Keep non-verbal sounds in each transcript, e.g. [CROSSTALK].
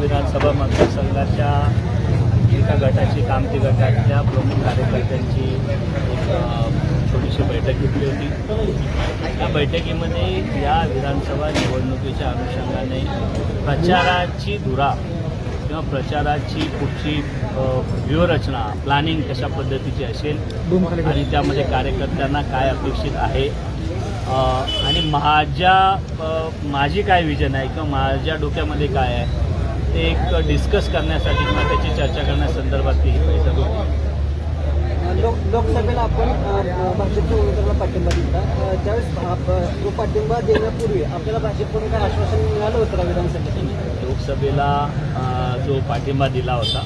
विधानसभा मतदारसंघाच्या एका गटाची कामती गटातल्या प्रमुख कार्यकर्त्यांची एक छोटीशी बैठक घेतली होती. या बैठकीमध्ये या विधानसभा निवडणुकीच्या अनुषंगाने प्रचाराची धुरा किंवा प्रचाराची पुढची व्यूहरचना प्लॅनिंग कशा पद्धतीची असेल आणि त्यामध्ये कार्यकर्त्यांना काय अपेक्षित आहे? आणि माझ्या माझी काय विजन आहे किंवा माझ्या डोक्यामध्ये काय आहे? ते एक डिस्कस करण्यासाठी किंवा त्याची चर्चा करण्यासंदर्भात ही बैठक होती लोक लोकसभेला आपण अ, भाजपच्या उमेदवाराला पाठिंबा दिला. त्यावेळेस तो पाठिंबा देण्यापूर्वी आपल्याला भाजपकडून काय आश्वासन मिळालं होतं विधानसभेत लोकसभेला जो पाठिंबा दिला होता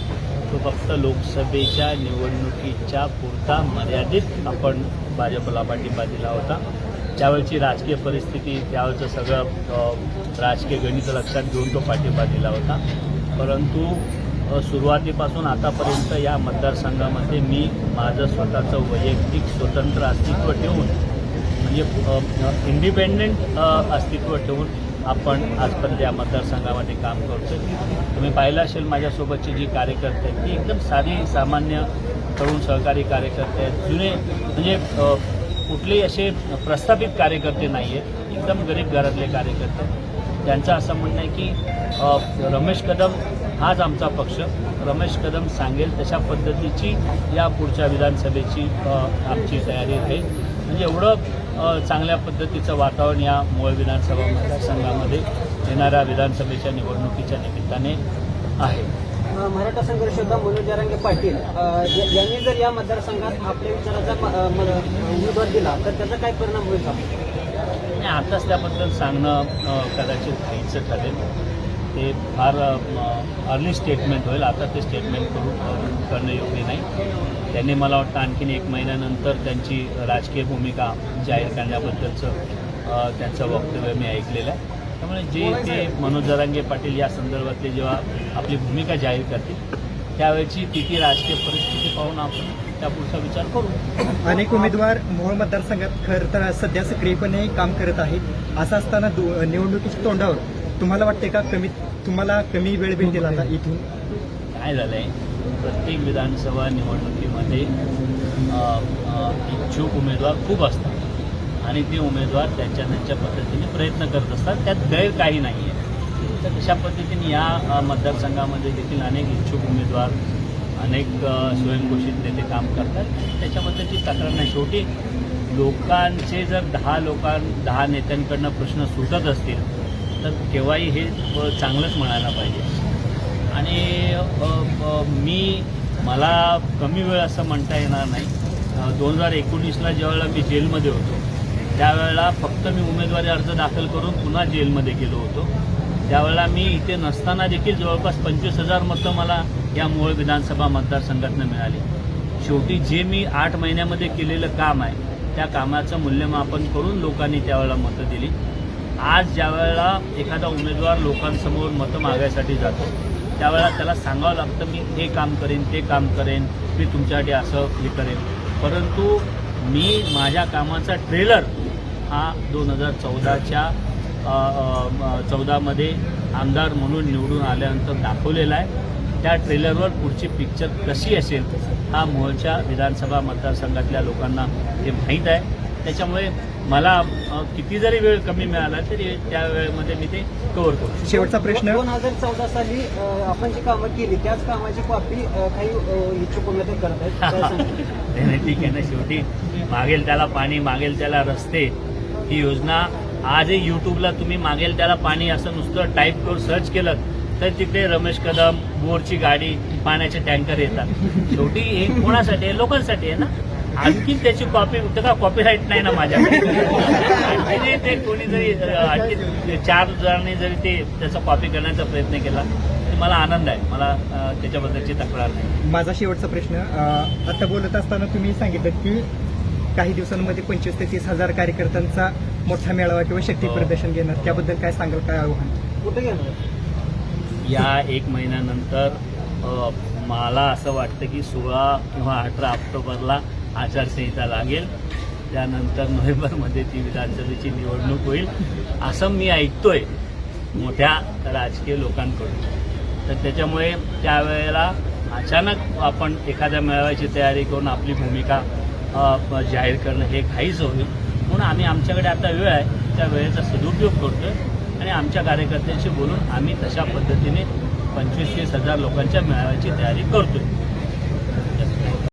तो फक्त लोकसभेच्या निवडणुकीच्या पुरता मर्यादित आपण भाजपला पाठिंबा दिला होता. त्यावेळची राजकीय परिस्थिती त्यावेळचं सगळं राजकीय गणित लक्षात घेऊन तो पाठिंबा दिला होता. परंतु सुरुवातीपासून आतापर्यंत या मतदारसंघामध्ये मी माझं स्वतःचं वैयक्तिक स्वतंत्र अस्तित्व ठेवून म्हणजे इंडिपेंडेंट अस्तित्व ठेवून आपण आजपर्यंत या मतदारसंघामध्ये काम करतो तुम्ही पाहिलं असेल माझ्यासोबतची जी कार्यकर्ते आहेत ती एकदम साधी सामान्य तरुण सहकारी कार्यकर्ते आहेत. जुने म्हणजे कुठलेही असे प्रस्थापित कार्यकर्ते नाही आहेत एकदम गरीब घरातले कार्यकर्ते. त्यांचं असं म्हणणं आहे की रमेश कदम हाच आमचा पक्ष. रमेश कदम सांगेल तशा पद्धतीची या पुढच्या विधानसभेची आमची तयारी आहे. म्हणजे एवढं चांगल्या पद्धतीचं वातावरण या मूळ विधानसभा मतदारसंघामध्ये येणाऱ्या विधानसभेच्या निवडणुकीच्या निमित्ताने आहे. मराठा संघर्ष योद्धा मनोज जरांगे पाटील यांनी जर या मतदारसंघात आपल्या विचाराचा उमेदवार दिला तर त्याचा काय परिणाम होईल का? नाही आताच त्याबद्दल सांगणं कदाचित घ्यायचं ठरेल. ते फार अर्ली स्टेटमेंट होईल. आता ते स्टेटमेंट करू करून करणं योग्य नाही. त्यांनी मला वाटतं आणखीन एक महिन्यानंतर त्यांची राजकीय भूमिका जाहीर करण्याबद्दलचं त्यांचं वक्तव्य मी ऐकलेलं आहे. त्यामुळे जे ते मनोज जरांगे पाटील या संदर्भातली जेव्हा आपली भूमिका जाहीर करतील त्यावेळची ती ती राजकीय परिस्थिती पाहून आपण त्या पुढचा विचार करू. अनेक उमेदवार मोहोळ मतदारसंघात खरं तर सध्या सक्रियपणे काम करत आहेत. असं असताना दु- निवडणुकीच्या तोंडावर तुम्हाला वाटते का कमी तुम्हाला कमी वेळ भेटेल आता इथून? काय झालं आहे प्रत्येक विधानसभा निवडणुकीमध्ये इच्छुक उमेदवार खूप असतात. आणि ते उमेदवार त्यांच्या त्यांच्या पद्धतीने प्रयत्न करत असतात. त्यात गैर काही नाही आहे तर अशा पद्धतीने या मतदारसंघामध्ये देखील अनेक इच्छुक उमेदवार अनेक स्वयंघोषित नेते काम करतात. त्याच्याबद्दल ती तक्रार नाही. शेवटी लोकांचे जर दहा लोकां दहा नेत्यांकडनं प्रश्न सुटत असतील तर केव्हाही हे चांगलंच म्हणायला पाहिजे. आणि मी मला कमी वेळ असं म्हणता येणार नाही. दोन हजार एकोणीसला ज्यावेळेला मी जेलमध्ये होतो त्यावेळेला फक्त मी उमेदवारी अर्ज दाखल करून पुन्हा जेलमध्ये गेलो होतो. त्यावेळेला मी इथे नसताना देखील जवळपास पंचवीस हजार मतं मला या मूळ विधानसभा मतदारसंघातनं मिळाली. शेवटी जे मी आठ महिन्यामध्ये केलेलं काम आहे त्या कामाचं मूल्यमापन करून लोकांनी त्यावेळेला मतं दिली. आज ज्या वेळेला एखादा उमेदवार लोकांसमोर मतं मागायसाठी जातो त्यावेळेला त्याला सांगावं लागतं मी हे काम करेन ते काम करेन मी तुमच्यासाठी असं हे करेन. परंतु मी माझ्या कामाचा ट्रेलर हा दोन हजार चौदाच्या चौदामध्ये आमदार म्हणून निवडून आल्यानंतर दाखवलेला आहे. त्या ट्रेलरवर पुढची पिक्चर कशी असेल हा मूळच्या विधानसभा मतदारसंघातल्या लोकांना हे माहीत आहे. त्याच्यामुळे मला किती जरी वेळ कमी मिळाला तरी त्या वेळेमध्ये मी ते कव्हर करू शेवटचा प्रश्न. दोन हजार चौदा साली आपण जी कामं केली त्याच कामाची कॉपी काही इच्छुक उमेदवार करत आहेत [LAUGHS] ठीक आहे ना शेवटी. मागेल त्याला पाणी मागेल त्याला रस्ते. ही योजना आजही यूट्यूबला तुम्ही मागेल त्याला पाणी असं नुसतं टाईप करून सर्च केलं तर तिकडे रमेश कदम बोरची गाडी पाण्याचे टँकर येतात. शेवटी हे कोणासाठी आहे? लोकांसाठी आहे ना? आणखी त्याची कॉपी त्याला कॉपीराईट नाही ना माझ्याकडे? आणखी ते कोणी जरी आणखी चार जणांनी जरी ते त्याचा कॉपी करण्याचा प्रयत्न केला तर मला आनंद आहे. मला त्याच्याबद्दलची तक्रार नाही. माझा शेवटचा प्रश्न आता बोलत असताना तुम्ही सांगितलं की काही दिवसांमध्ये पंचवीस ते तीस हजार कार्यकर्त्यांचा मोठा मेळावा किंवा शक्ती हो. प्रदर्शन घेणार. त्याबद्दल काय सांगाल काय आव्हान? कुठे घेणार? या एक महिन्यानंतर मला असं वाटतं की सोळा किंवा अठरा ऑक्टोबरला आचारसंहिता लागेल. त्यानंतर नोव्हेंबरमध्ये ती विधानसभेची निवडणूक होईल. असं मी ऐकतोय मोठ्या राजकीय लोकांकडून. तर त्याच्यामुळे त्यावेळेला अचानक आपण एखाद्या मेळाव्याची तयारी करून आपली भूमिका जाहीर करणं हे घाईच होईल. म्हणून आम्ही आमच्याकडे आता वेळ आहे. त्या वेळेचा सदुपयोग करतोय. आणि आमच्या कार्यकर्त्यांशी बोलून आम्ही तशा पद्धतीने पंचवीस तीस हजार लोकांच्या मेळाव्याची तयारी करतोय.